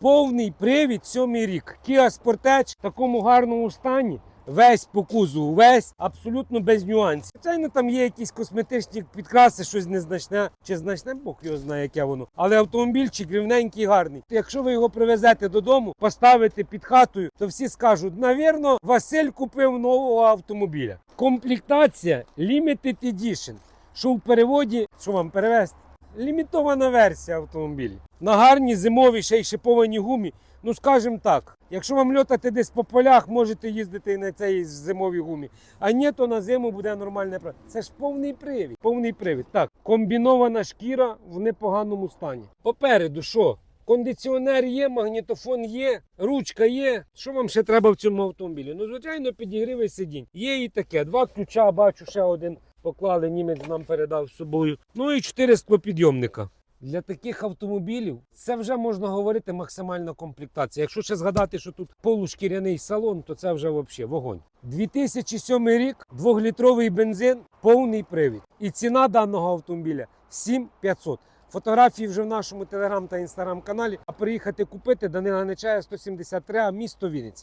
Повний привід, сьомий рік. Kia Sportage в такому гарному стані. Весь по кузову, весь абсолютно без нюансів. Звичайно, там є якісь косметичні підкраси, щось незначне чи значне, Бог його знає, яке воно. Але автомобільчик рівненький, гарний. Якщо ви його привезете додому, поставите під хатою, то всі скажуть: навірно, Василь купив нового автомобіля. Комплектація Limited Edition. Що в переводі, що вам перевезти? Лімітована версія автомобілів. На гарній зимовій ще й шипованій гумі. Ну скажімо так, якщо вам льотати десь по полях, можете їздити на цій зимовій гумі. А ні, то на зиму буде нормальне право. Це ж повний привід. Повний привід. Так, комбінована шкіра в непоганому стані. Попереду що? Кондиціонер є, магнітофон є, ручка є. Що вам ще треба в цьому автомобілі? Ну, звичайно, підігрівий сидінь. Є і таке. Два ключа, бачу, ще один поклали, німець нам передав з собою. Ну і чотири склопідйомника. Для таких автомобілів це вже можна говорити максимальна комплектація. Якщо ще згадати, що тут полушкіряний салон, то це вже взагалі вогонь. 2007 рік, двохлітровий бензин, повний привід. І ціна даного автомобіля 7500. Фотографії вже в нашому телеграм та інстаграм каналі. А приїхати купити Данила Нечая 173, а місто Вінниці.